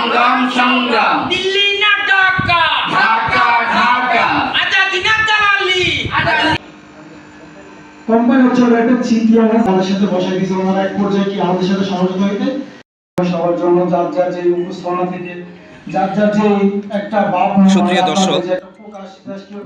সংগ্রাম সংগ্রাম। দিল্লি না ঢাকা ঢাকা। ঢাকা আজাদি না দালালি কোম্পানি হচ্ছে একটা আমরা আমাদের সাথে বসে ওনারা এক পর্যায়ে কি আমাদের সাথে সমঝোতা হইতে সবার জন্য যার যার যে উপস্থাপনা থেকে সুপ্রিয় দর্শক,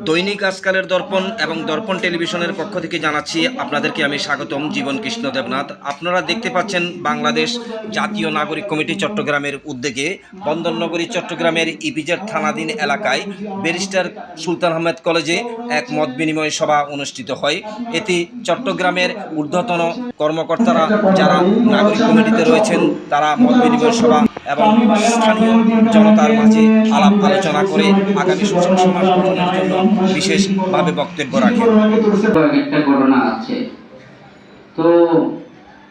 দৈনিক আজকালের দর্পণ এবং দর্পণ টেলিভিশনের পক্ষ থেকে জানাচ্ছি আপনাদেরকে আমি স্বাগতম জীবন কৃষ্ণ দেবনাথ। আপনারা দেখতে পাচ্ছেন বাংলাদেশ জাতীয় নাগরিক কমিটি চট্টগ্রামের উদ্যোগে বন্দরনগরী চট্টগ্রামের ইপিজেড থানাধীন এলাকায় ব্যারিস্টার সুলতান আহমেদ কলেজে এক মত বিনিময় সভা অনুষ্ঠিত হয়। এতে চট্টগ্রামের ঊর্ধ্বতন কর্মকর্তারা যারা নাগরিক কমিটিতে রয়েছেন তারা মত বিনিময় সভা এবং স্থানীয় জনতার মাঝে আলাপ আলোচনা করে আগামী সুষম সমাজ গঠনের জন্য বিশেষভাবে বক্তব্য রাখেন। তো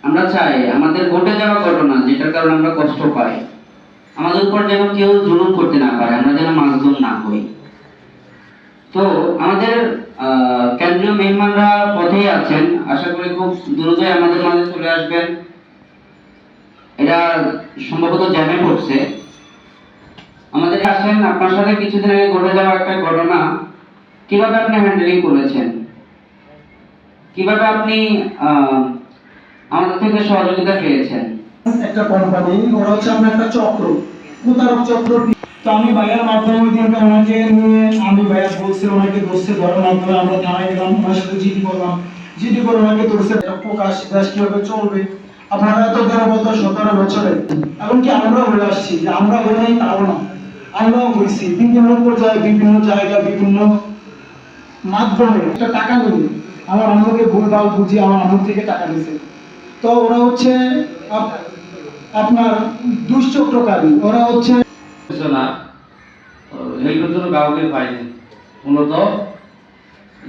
আমরা চাই আমাদের ঘটে যাওয়া ঘটনা, যেটার কারণে আমরা কষ্ট পাই। আমাদের উপর যেন কেউ জুলুম করতে না পারে, আমরা যেন মাজলুম না হই। তো আমাদের কেন্দ্রীয় মেহমানরা পথেই আছেন। আশা করি খুব দ্রুতই আমাদের মাঝে চলে আসবেন। এরা সম্ভবত জ্যামে পড়ছে। আমাদের আসেন আপনার সাথে কিছুদিন আগে ঘটে যাওয়া একটা ঘটনা। কীভাবে আপনি হ্যান্ডেলিং করেছেন? কীভাবে আপনি আমাদের থেকে সহযোগিতা পেয়েছেন? একটা কোম্পানি ওরা হচ্ছে আমরা একটা চক্র। প্রতারক চক্র তো আমি ভাইয়ার মাধ্যমে ওই দিনকে ওনাকে নিয়ে আমি ভাইয়া বলছি ওনাকে ধরছে ধরার মাধ্যমে আমরা থানায় গেলাম ওনার সাথে জিডি করলাম। জিডি করে ওনাকে ধরছে প্রকাশ দেশ কীভাবে চলবে? আপনারা তো এত গত সতেরো বছরে এমনকি আমরাও হয়ে আসছি যে আমরা হয়ে নাই তাও না। আমরাও হয়েছি বিভিন্ন পর্যায়ে, বিভিন্ন জায়গায় বিভিন্ন মাধ্যমে। একটা টাকা নিয়ে আমার আম্মুকে ভুলভাল বুঝিয়ে আমার আম্মু থেকে টাকা নিয়েছে তো ওরা হচ্ছে আপ- আপনার দুশ্চক্রকারী। ওরা হচ্ছে মূলত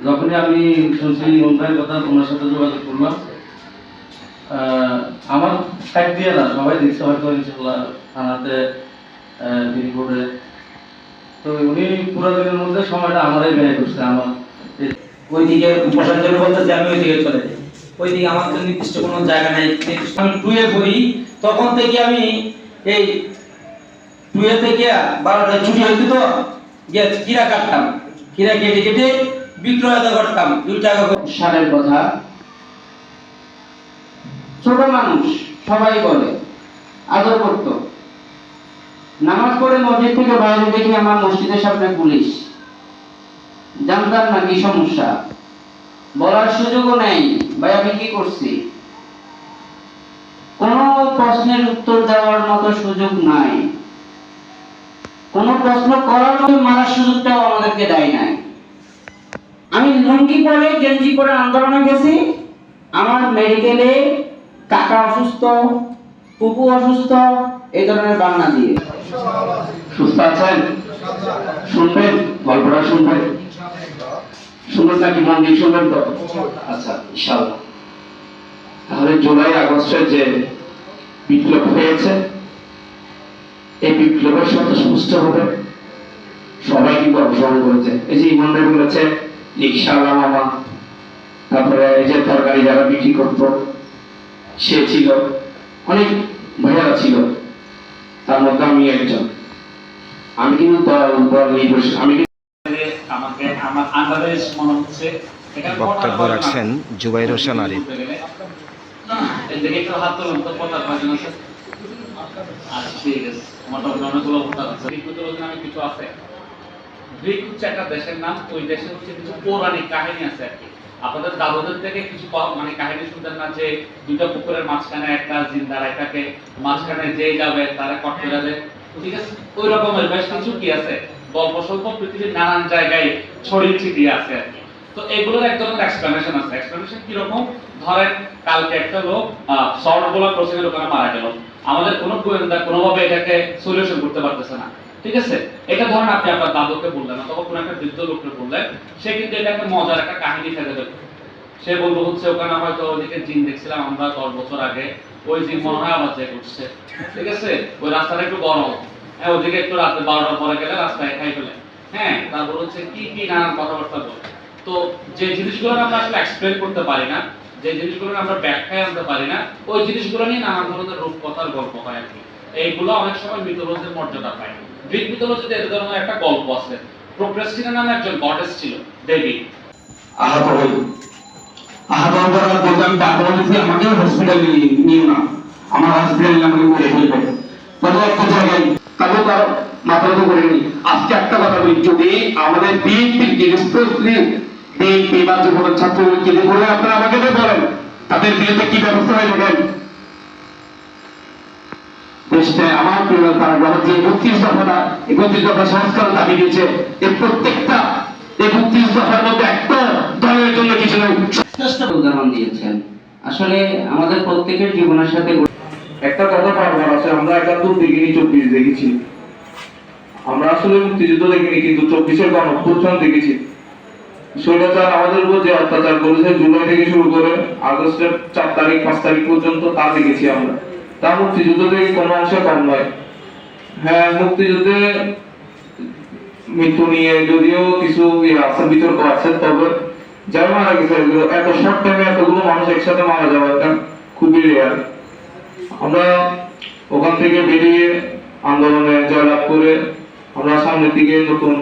যখনই আমি শুনছি ইমনভাইয়ের কথা ওনার সাথে যোগাযোগ করলাম আমার সাইড দিয়ে না, সবাই দেখছে হয়তো ইনশাল্লাহ থানাতে তো উনি পুরো দিনের মধ্যে সময়টা আমারই ব্যয় করছে, আমার বসার জন্য বলতেছে, আমি চলে যাই। আমার তো নির্দিষ্ট কোনো জায়গা নাই। আমি টুয়ে পড়ি তখন থেকে আমি এই টুয়ে থেকে ছুটি তো, গিয়ে কিরা কাটতাম। কিরা কেটে কেটে বিক্রয়তা করতাম, দুই টাকা সালের কথা, ছোট মানুষ সবাই বলে, আদর করত। নামাজ পড়ে মসজিদ থেকে বাইরে দেখি আমার মসজিদের সামনে পুলিশ। জানতাম না কি সমস্যা। বলার সুযোগও নেই। ভাই, আমি কি করছি? কোনো প্রশ্নের উত্তর দেওয়ার মতো সুযোগ নাই। কোনো প্রশ্ন করার মতো মারার সুযোগটাও আমাদেরকে দেয় নাই। আমি লুঙ্গি পরে, গেঞ্জি পরে আন্দোলনে গেছি। আমার মেডিকেলে কাকা অসুস্থ পুপু অসুস্থ, এই ধরনের বাংলা দিয়ে। সুস্থ আছেন? শুনবেন? গল্পটা শুনবেন? শুনবেন নাকি মন দিয়ে শুনবেন তো? আচ্ছা ইনশাআল্লাহ। তাহলে জুলাই আগস্টের যে বিপ্লব হয়েছে, এই বিপ্লবের সাথে সুস্থ হবে। সবাই কিন্তু অংশগ্রহণ করেছে। এই যে ইমান বলেছে রিক্সাওয়ালা মামা, তারপরে এই যে তরকারি যারা বিক্রি করতো, সে ছিল, অনেক ভাইয়ারা ছিল। তার মধ্যে আমি একজন। আমি কিন্তু দল দল নির্ভর আমি আমাকে আমার মনে হচ্ছে বক্তব্য রাখছেন জুবাইর হোসেন আরিফ। আচ্ছা একটা দেশের নাম ওই দেশে হচ্ছে কিছু পৌরাণিক কাহিনী আছে আর কি। আপনাদের দাদুদের থেকে কিছু মানে কাহিনী শুনতেন না যে দুটো পুকুরের মাঝখানে একটা জিন্দার একটাকে মাঝখানে যে যাবে তারা কট করে দেয় ঠিক আছে ওই রকমের বেশ কিছু কি আছে? গল্প স্বল্প পৃথিবীর নানান জায়গায় ছড়িয়ে ছিটিয়ে আছে তো এগুলোর এক ধরনের এক্সপ্লেনেশন আছে। এক্সপ্লেনেশন কীরকম? ধরেন, কালকে একটা লোক সল্ট বলা ক্রসিংয়ের ওখানে মারা গেল। আমাদের কোনো গোয়েন্দা কোনোভাবে এটাকে সলিউশন করতে পারতেছে না। ঠিক আছে? এটা ধরেন আপনি আপনার দাদুকে বললেন অথবা কোনো একটা বৃদ্ধ লোককে বললেন, সে কিন্তু এটাকে মজার একটা কাহিনী ফেলে দেবে। সে বলব হচ্ছে ওখানে হয়তো ওদিকে জিন দেখছিলাম আমরা দশ বছর আগে। ওই জিন মনে হয় আবার যে করছে ঠিক আছে? ওই রাস্তাটা একটু গরম। হ্যাঁ ওদিকে একটু রাত্রে বারোটার পরে গেলে রাস্তায় খাই ফেলে। হ্যাঁ তারপর হচ্ছে কি কি নানান কথাবার্তা বলে। তো যে জিনিসগুলো আমরা আসলে এক্সপ্লেন করতে পারি না, যে জিনিসগুলো আমরা ব্যাখ্যায় আনতে পারি না, ওই জিনিসগুলো নিয়ে নানান ধরনের রূপকথার গল্প হয় আর কি। এইগুলো অনেক সময় মিথোলজির মর্যাদা পায়। গ্রিক মিথোলজিতে এদের ধরনের একটা গল্প আছে। প্রোক্রেস্টিনা নামে একজন গডেস ছিল দেবী আহত হই আহত হওয়ার পর ডাক্তার বলেছি আমাকে হসপিটালে নিও না। আমার হসপিটালে আমাকে করে ফেলবে। তবে একটা জায়গায় তার মাথা তো আজকে একটা কথা বলি, যদি আমাদের বিএনপির জিনিসপত্রী বিএনপি বা বলে আপনারা আমাকে বলেন। তাদের বিরুদ্ধে কি ব্যবস্থা হয় দেখেন দেশটা আমার প্রিয় তারা বলে যে একত্রিশ দফাটা একত্রিশ দফা সংস্কার দাবি দিয়েছে। এই প্রত্যেকটা একত্রিশ দফার মধ্যে একটা দলের জন্য কিছু নয় চেষ্টা উদাহরণ দিয়েছেন। আসলে আমাদের প্রত্যেকের জীবনের সাথে একটা কথা বারবার আছে আমরা একাত্তর দেখিনি চব্বিশ দেখেছি। আমরা আসলে মুক্তিযুদ্ধ দেখিনি কিন্তু চব্বিশের গণ অভ্যুত্থান দেখেছি। স্বৈরাচার আমাদের উপর যে অত্যাচার করেছে জুলাই থেকে শুরু করে আগস্টের চার তারিখ পাঁচ তারিখ পর্যন্ত তা দেখেছি আমরা। তা মুক্তিযুদ্ধ কোনো অংশে কম নয়। হ্যাঁ মুক্তিযুদ্ধে মৃত্যু নিয়ে যদিও কিছু ইয়ে আছে, বিতর্ক আছে, তবে যারা মারা গেছে এত শর্ট টাইমে এতগুলো মানুষ একসাথে মারা যাওয়া খুবই রেয়ার আমরা ওখান থেকে বেরিয়ে আন্দোলনে জয়লাভ করে আমরা সামনের দিকে নতুন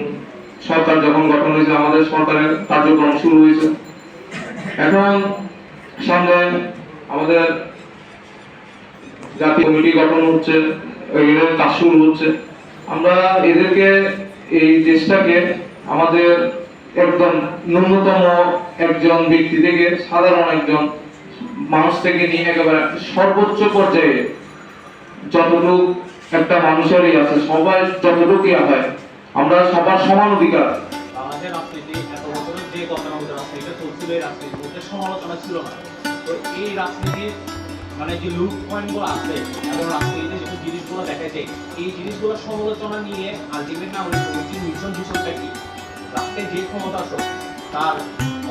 সরকার যখন গঠন হয়েছে, আমাদের সরকারের কার্যক্রম শুরু হয়েছে। এখন সামনে আমাদের জাতীয় কমিটি গঠন হচ্ছে এগুলোর কাজ শুরু হচ্ছে। আমরা এদেরকে এই দেশটাকে আমাদের একদম ন্যূনতম একজন ব্যক্তি থেকে, সাধারণ একজন মানুষ থেকে নিয়ে একেবারে সর্বোচ্চ পর্যায়ে যতটুকু একটা মানুষেরই আছে, সবাই যতটুকুই হয়, আমরা সবার সমান অধিকার। বাংলাদেশের রাজনীতি, এত বছরের যে গতানুগত রাজনীতিটা চলছিল এই রাজনীতির সমালোচনা ছিল না। তো এই রাজনীতির মানে যে লুক পয়েন্টগুলো আছে এবং রাজনীতিতে যেসব জিনিসগুলো দেখা যায় এই জিনিসগুলো সমালোচনা নিয়ে আলটিমেট নাগরিক কমিটির মিশন ভিশনটা কি? রাষ্ট্রে যে ক্ষমতা আছে তার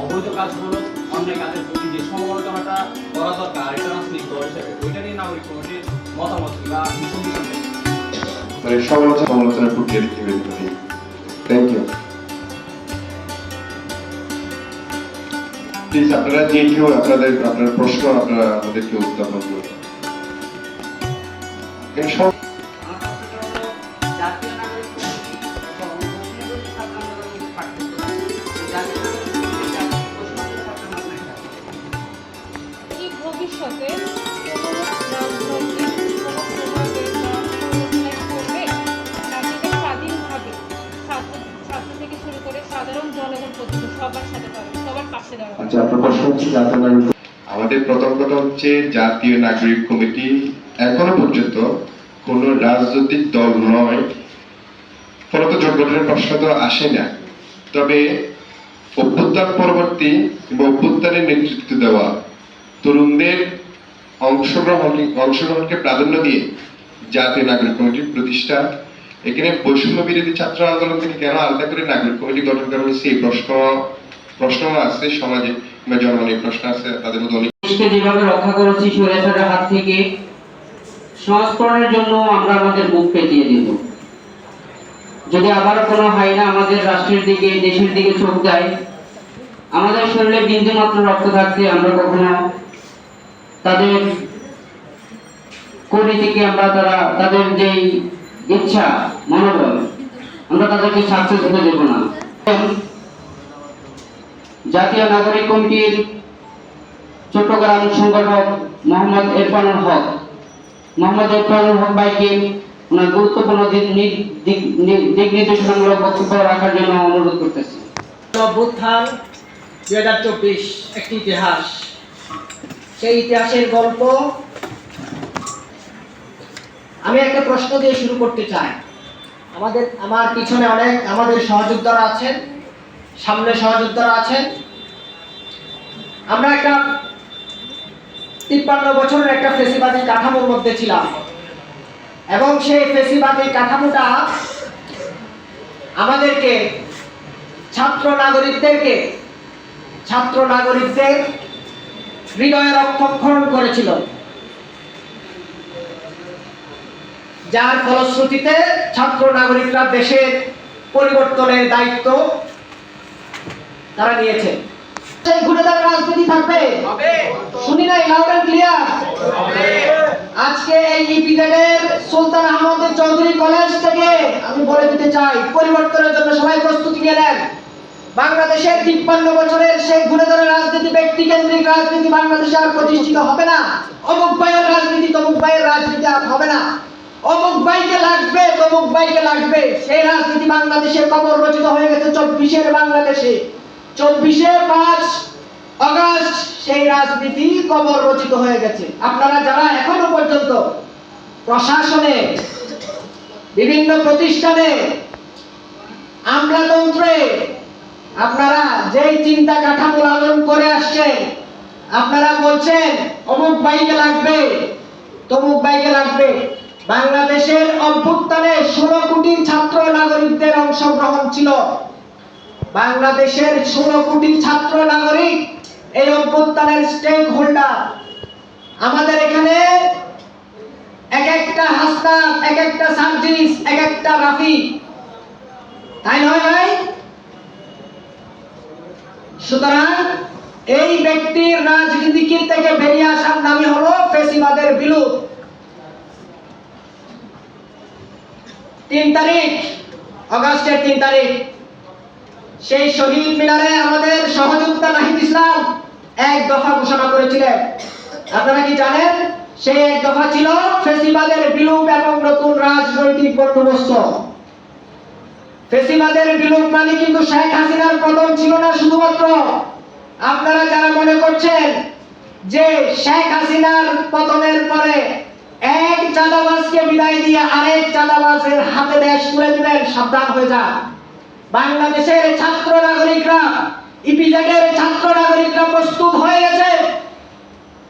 অবৈধ কাজগুলো, অন্যায় কাজের প্রতি যে সমালোচনাটা করা দরকার, এটা রাজনৈতিক দল হিসেবে, ওইটা নিয়ে নাগরিক কমিটির মতামত কি বা মিশন কি? মানে সমালোচনা, সমালোচনার প্রক্রিয়া থ্যাংক ইউ প্লিজ আপনারা যে কেউ আপনাদের আপনার প্রশ্ন আপনারা আমাদেরকে উত্থাপন করুন। এর কথা হচ্ছে জাতীয় নাগরিক কমিটি। এখনও পর্যন্ত কোনো রাজনৈতিক দল নয়। ফলত জোটগঠনের প্রশ্ন তো আসে না। তবে অভ্যুত্থান পরবর্তী কিংবা অভ্যুত্থানের নেতৃত্ব দেওয়া তরুণদের অংশগ্রহণ অংশগ্রহণকে প্রাধান্য দিয়ে জাতীয় নাগরিক কমিটির প্রতিষ্ঠা। এখানে বৈষম্য বিরোধী ছাত্র আন্দোলন থেকে কেন আলাদা করে নাগরিক কমিটি গঠন করা হয়েছে এই প্রশ্ন প্রশ্ন আছে সমাজে। কিংবা জনগণের প্রশ্ন আছে, তাদের মধ্যে অনেক যেভাবে রক্ষা করেছি স্বৈরাচারের হাত থেকে, সংস্করণের জন্য আমরা আমাদের বুক পেতিয়ে দিব। যদি আবার কোনো হাইনা আমাদের রাষ্ট্রের দিকে, দেশের দিকে চোখ দেয়, আমাদের শরীরে বিন্দু মাত্র রক্ত থাকতে আমরা কখনো তাদের করিটিকে আমরা তারা, তাদের যেই ইচ্ছা, মনোবল, আমরা তাদেরকে সাকসেস হতে দেব না। জাতীয় নাগরিক কমিটির চট্টগ্রাম সংগঠক মোহাম্মদ ইরফানুল হক। মোহাম্মদ ইরফানুল হক ভাইকে ওনার গুরুত্বপূর্ণ দিক নির্দেশনামূলক বক্তব্য রাখার জন্য অনুরোধ করতেছি। অভ্যুত্থান দুই হাজার চব্বিশ একটি ইতিহাস। সেই ইতিহাসের গল্প আমি একটা প্রশ্ন দিয়ে শুরু করতে চাই। আমাদের আমার পিছনে অনেক আমাদের সহযোদ্ধারা আছেন, সামনে সহযোদ্ধারা আছেন। আমরা একটা তিপ্পান্ন বছরের একটা ফেসিবাদী কাঠামোর মধ্যে ছিলাম। এবং সেই ফেসিবাদী কাঠামোটা আমাদেরকে ছাত্র নাগরিকদেরকে ছাত্র নাগরিকদের হৃদয়ে রক্তক্ষরণ করেছিল। যার ফলশ্রুতিতে ছাত্র নাগরিকরা দেশের পরিবর্তনের দায়িত্ব তারা নিয়েছে। ঘুরে দাঁড়ার রাজনীতি থাকবে। শুনি নাই লাউড ক্লিয়ার আজকে এই ইপিজেডের সুলতান আহমদ চৌধুরী কলেজ থেকে আমি বলে দিতে চাই পরিবর্তনের জন্য সবাই প্রস্তুতি নিয়ে নেন। বাংলাদেশের তিপ্পান্ন বছরের সেই ঘুরে ধরে রাজনীতি ব্যক্তি কেন্দ্রিক রাজনীতি বাংলাদেশে আর প্রতিষ্ঠিত হবে না। অমুক ভাইয়ের রাজনীতি তমুক ভাইয়ের রাজনীতি আর হবে না। অমুক ভাইকে লাগবে তমুক ভাইকে লাগবে। সেই রাজনীতি বাংলাদেশের কবর রচিত হয়ে গেছে চব্বিশের বাংলাদেশে। চব্বিশে পাঁচ অগাস্ট সেই রাজনীতি কবর রচিত হয়ে গেছে। আপনারা যারা এখনও পর্যন্ত প্রশাসনে, বিভিন্ন প্রতিষ্ঠানে, আমলাতন্ত্রে আপনারা যেই চিন্তা কাঠামো লালন করে আসছেন আপনারা বলছেন, অমুক বাইকে লাগবে, তমুক বাইকে লাগবে। বাংলাদেশের অভ্যুত্থানে ষোলো কোটি ছাত্র নাগরিকদের অংশগ্রহণ ছিল। বাংলাদেশের ষোলো কোটি ছাত্র নাগরিক এই অভ্যুত্থানের স্টেক হোল্ডার আমাদের এখানে এক একটা হাসনাত, এক একটা সার্জিস এক একটা রাফি তাই নয় ভাই? সুতরাং এই ব্যক্তির রাজনীতি থেকে বেরিয়ে আসার নামই হলো ফেসিবাদের বিলুপ তিন তারিখ, অগাস্টের তিন তারিখ। সেই শহীদ মিনারে আমাদের সহযোগিতা নাহিদ ইসলাম এক দফা ঘোষণা করেছিলেন। আপনারা কি জানেন? সেই এক দফা ছিল ফেসিবাদের বিলুপ এবং নতুন রাজনৈতিক বন্দোবস্ত। ফেসিবাদের বিলুপ মানে কিন্তু শেখ হাসিনার পতন ছিল না শুধুমাত্র। আপনারা যারা মনে করছেন যে শেখ হাসিনার পতনের পরে এক চাঁদাবাজকে বিদায় দিয়ে আরেক চাঁদাবাজের হাতে দেশ তুলে দিবেন, সাবধান হয়ে যান। বাংলাদেশের ছাত্র নাগরিকরা, ইপিজেডের ছাত্র নাগরিকরা প্রস্তুত হয়ে গেছে।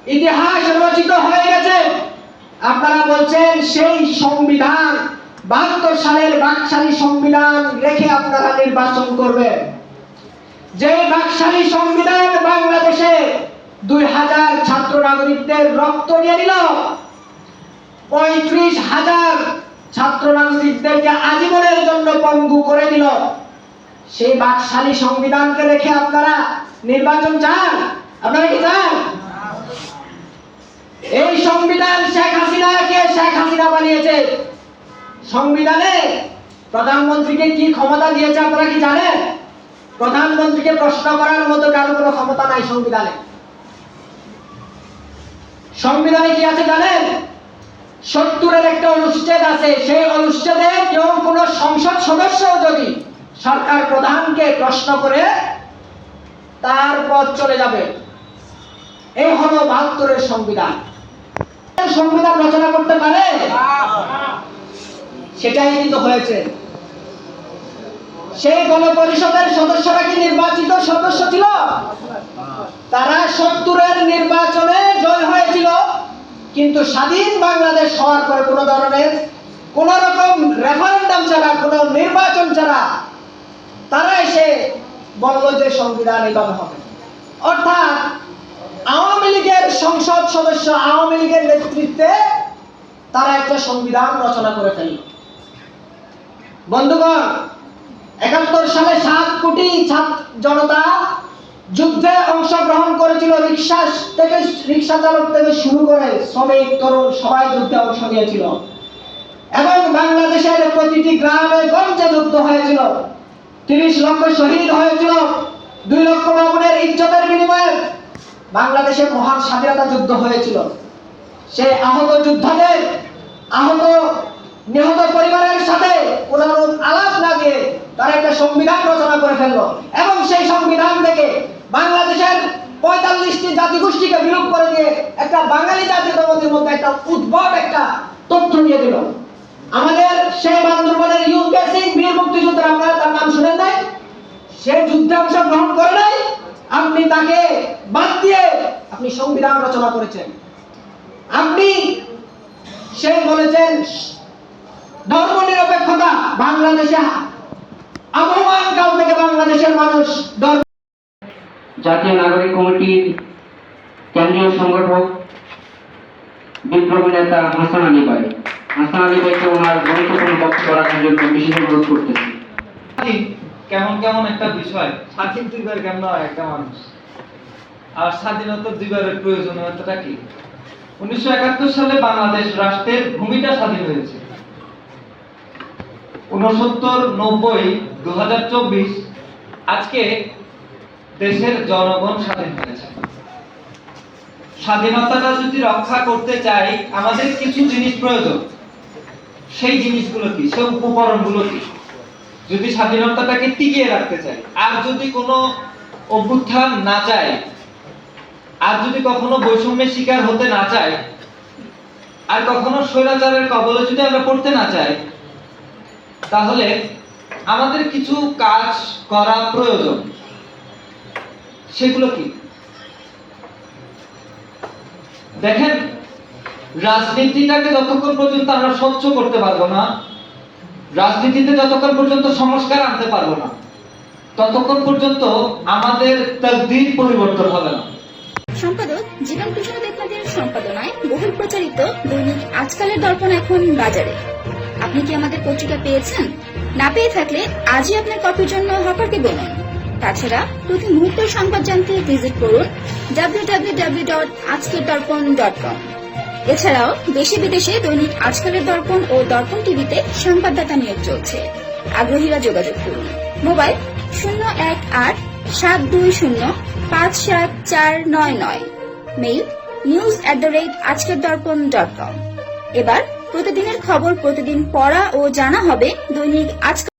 ইতিহাস রচিত হয়ে গেছে। আপনারা বলছেন সেই সংবিধান, বাহাত্তর সালের বাকশালী সংবিধান রেখে আপনারা নির্বাচন করবেন। যে বাকশালী সংবিধান বাংলাদেশে দুই হাজার ছাত্র নাগরিকদের রক্ত নিয়ে নিল পঁয়ত্রিশ হাজার ছাত্র নাগরিকদেরকে আজীবনের জন্য পঙ্গু করে দিল। সেই বাকশালী সংবিধানকে রেখে আপনারা নির্বাচন চান? আপনারা কি চান? এই সংবিধান শেখ হাসিনাকে শেখ হাসিনা বানিয়েছে। সংবিধানে প্রধানমন্ত্রীকে কি ক্ষমতা দিয়েছে আপনারা কি জানেন? প্রধানমন্ত্রীকে প্রশ্ন করার মতো কারও কোনো ক্ষমতা নাই সংবিধানে। সংবিধানে কি আছে জানেন? সত্তরের একটা অনুচ্ছেদ আছে। সেই অনুচ্ছেদে কেউ কোন সংসদ সদস্য যদি সরকার প্রধানকে প্রশ্ন করে তার পথ চলে যাবে। এই হলো বাহাত্তরের সংবিধান। সংবিধান রচনা করতে পারে? সেটাই কিন্তু হয়েছে। সেই গণপরিষদের সদস্যরা কি নির্বাচিত সদস্য ছিল? তারা সত্তরের নির্বাচনে জয় হয়েছিল, কিন্তু স্বাধীন বাংলাদেশ হওয়ার পরে কোনো ধরনের কোন রকম রেফারেন্ডাম ছাড়া, কোনো নির্বাচন ছাড়া তারা এসে বলল যে সংবিধান এইভাবে হবে। অর্থাৎ আওয়ামী লীগের সংসদ সদস্য, আওয়ামী লীগের নেতৃত্বে তারা একটা সংবিধান রচনা করে ফেলল। বন্ধুগণ, একাত্তর সালে সাত কোটি জনতা যুদ্ধে অংশগ্রহণ করেছিল। রিক্সা থেকে, রিক্সা চালক থেকে শুরু করে শ্রমিক, তরুণ সবাই যুদ্ধে অংশ নিয়েছিল। এবং বাংলাদেশের প্রতিটি গ্রামে গঞ্জে যুদ্ধ হয়েছিল। তিরিশ লক্ষ শহীদ হয়েছিল, দুই লক্ষ বাবুনের ইজ্জতের বিনিময়ে বাংলাদেশের মহান স্বাধীনতা যুদ্ধ হয়েছিল। সেই আহত যোদ্ধাদের, আহত নিহত পরিবারের সাথে কোনরূপ আলাপ দিয়ে তারা একটা সংবিধান রচনা করে ফেলল এবং সেই সংবিধান থেকে বাংলাদেশের পঁয়তাল্লিশটি জাতিগোষ্ঠীকে বিলোপ করে দিয়ে একটা বাঙালি জাতীয়তাবাদের মধ্যে একটা উদ্ভব একটা তথ্য নিয়ে দিল। আমাদের সেই বান্দরবানের ইউকে সিং বীর মুক্তিযোদ্ধা আপনারা তার নাম শুনেন নাই? সে যুদ্ধে অংশগ্রহণ করে নাই, আপনি তাকে বাদ দিয়ে আপনি সংবিধান রচনা করেছেন। আপনি সে বলেছেন, ধর্ম নিরপেক্ষতা বাংলাদেশে আবহমান কাল থেকে বাংলাদেশের মানুষ ধর্ম জাতীয় নাগরিক কমিটির কেন্দ্রীয় সংগঠক, বিপ্লবী নেতা হাসান আলী হাসান আলী ভাইকে ওনার গুরুত্বপূর্ণ বক্তব্য রাখার জন্য বিশেষ অনুরোধ করতেছি। কেমন কেমন একটা বিষয়? স্বাধীন হয় একটা মানুষ। আর স্বাধীনতা দিবারের প্রয়োজনীয়তাটা কি? উনিশশো একাত্তর সালে বাংলাদেশ রাষ্ট্রের ভূমিটা স্বাধীন হয়েছে। নব্বই দু আজকে দেশের জনগণ স্বাধীন হয়েছে। স্বাধীনতাটা যদি রক্ষা করতে চাই, আমাদের কিছু জিনিস প্রয়োজন। সেই জিনিসগুলো কি? সেই উপকরণগুলো কি? যদি স্বাধীনতাটাকে টিকিয়ে রাখতে চাই, আর যদি কোনো অভ্যুত্থান না চাই, আর যদি কখনো বৈষম্যের শিকার হতে না চাই, আর কখনো স্বৈরাচারের কবলে যদি আমরা পড়তে না চাই, তাহলে আমাদের কিছু কাজ করা প্রয়োজন। সেগুলো কি? দেখেন রাজনীতিটাকে যতক্ষণ পর্যন্ত আমরা স্বচ্ছ করতে পারব না, রাজনীতিতে যতক্ষণ পর্যন্ত সংস্কার আনতে পারব না, ততক্ষণ পর্যন্ত আমাদের তকদির পরিবর্তন হবে না। সম্পাদক জীবন কৃষ্ণ দেবনাথের সম্পাদনায় বহুল প্রচারিত দৈনিক আজকালের দর্পণ এখন বাজারে। আপনি কি আমাদের পত্রিকা পেয়েছেন? না পেয়ে থাকলে আজই আপনার কপির জন্য হকারকে বলুন। তাছাড়া প্রতি মুহূর্তের সংবাদ জানতে ভিজিট করুন ডাব্লিউ ডাব্লিউ ডাব্লিউ ডট আজকের দর্পণ ডট কম এছাড়াও দেশে বিদেশে দৈনিক আজকালের দর্পণ ও দর্পণ টিভিতে সংবাদদাতা নিয়োগ চলছে। আগ্রহীরা যোগাযোগ করুন। মোবাইল শূন্য এক আট সাত দুই শূন্য পাঁচ সাত চার নয় নয়। Mail news at the rate Ajker Darpan dot কম। এবার প্রতিদিনের খবর প্রতিদিন পড়া ও জানা হবে দৈনিক আজকাল